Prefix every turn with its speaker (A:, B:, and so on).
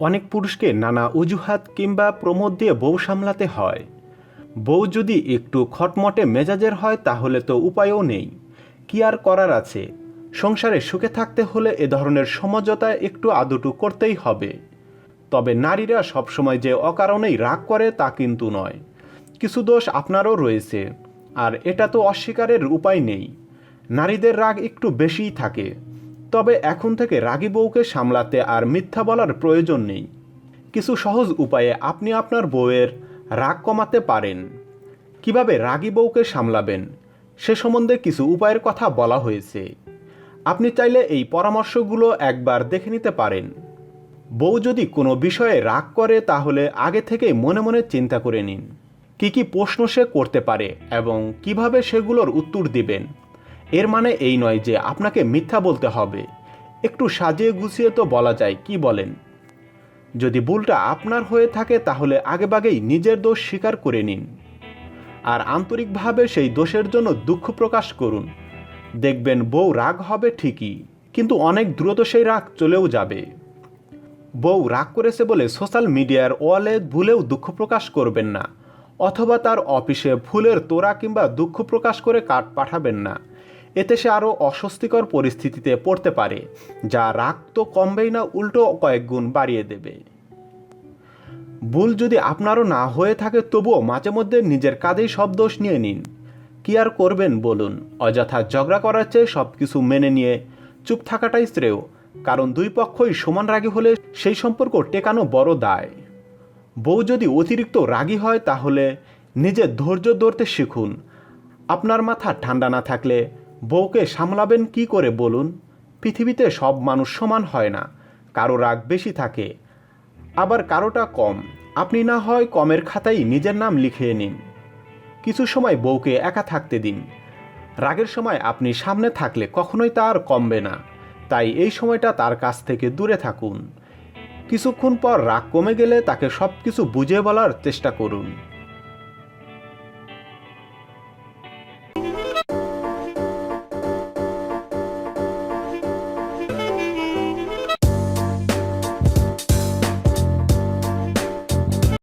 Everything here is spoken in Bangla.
A: অনেক পুরুষকে নানা অজুহাত কিংবা প্রমোদ দিয়ে বউ সামলাতে হয়। বউ যদি একটু খটমটে মেজাজের হয়, তাহলে তো উপায়ও নেই। কি আর করার আছে? সংসারে সুখে থাকতে হলে এ ধরনের সমঝোতা একটু আদুটু করতেই হবে। তবে নারীরা সবসময় যে অকারণেই রাগ করে, তা কিন্তু নয়। কিছু দোষ আপনারও রয়েছে, আর এটা তো অস্বীকারের উপায় নেই। নারীদের রাগ একটু বেশিই থাকে। তবে এখন থেকে রাগী বউকে সামলাতে আর মিথ্যা বলার প্রয়োজন নেই। কিছু সহজ উপায়ে আপনি আপনার বউয়ের রাগ কমাতে পারেন। কীভাবে রাগী বউকে সামলাবেন? সে সম্বন্ধে কিছু উপায়ের কথা বলা হয়েছে। আপনি চাইলে এই পরামর্শগুলো একবার দেখে নিতে পারেন। বউ যদি কোনো বিষয়ে রাগ করে তাহলে আগে থেকেই মনে মনে চিন্তা করে নিন। কি কি প্রশ্ন সে করতে পারে এবং কীভাবে সেগুলোর উত্তর দিবেন? এর মানে এই নয় যে আপনাকে মিথ্যা বলতে হবে। একটু সাজিয়ে গুছিয়ে তো বলা যায়, কি বলেন? যদি ভুলটা আপনার হয়ে থাকে, তাহলে আগেভাগেই নিজের দোষ স্বীকার করে নিন। আর আন্তরিকভাবে সেই দোষের জন্য দুঃখ প্রকাশ করুন। দেখবেন বউ রাগ হবে ঠিকই, কিন্তু অনেক দ্রুত সেই রাগ চলেও যাবে। বউ রাগ করেছে বলে সোশ্যাল মিডিয়ার ওয়ালে ভুলেও দুঃখ প্রকাশ করবেন না, অথবা তার অফিসে ফুলের তোড়া কিংবা দুঃখ প্রকাশ করে কাঠ পাঠাবেন না। এতে সে আরও অস্বস্তিকর পরিস্থিতিতে পড়তে পারে, যা রাগ তো কমবেই না, উল্টো কয়েক গুণ বাড়িয়ে দেবে। ভুল যদি আপনারও না হয়ে থাকে, তবুও মাঝে মধ্যে নিজের কাজেই সব দোষ নিয়ে নিন। কি আর করবেন বলুন, অযথা ঝগড়া করার চেয়ে সব কিছু মেনে নিয়ে চুপ থাকাটাই শ্রেয়, কারণ দুই পক্ষই সমান রাগী হলে সেই সম্পর্ক টেকানো বড় দায়। বউ যদি অতিরিক্ত রাগী হয়, তাহলে নিজের ধৈর্য ধরতে শিখুন। আপনার মাথা ঠান্ডা না থাকলে বউকে সামলাবেন কি করে বলুন? পৃথিবীতে সব মানুষ সমান হয় না, কারও রাগ বেশি থাকে, আবার কারোটা কম। আপনি না হয় কমের খাতায় নিজের নাম লিখিয়ে নিন। কিছু সময় বউকে একা থাকতে দিন। রাগের সময় আপনি সামনে থাকলে কখনোই তা আর কমবে না। তাই এই সময়টা তার কাছ থেকে দূরে থাকুন। কিছুক্ষণ পর রাগ কমে গেলে তাকে সব কিছু বুঝে বলার চেষ্টা করুন।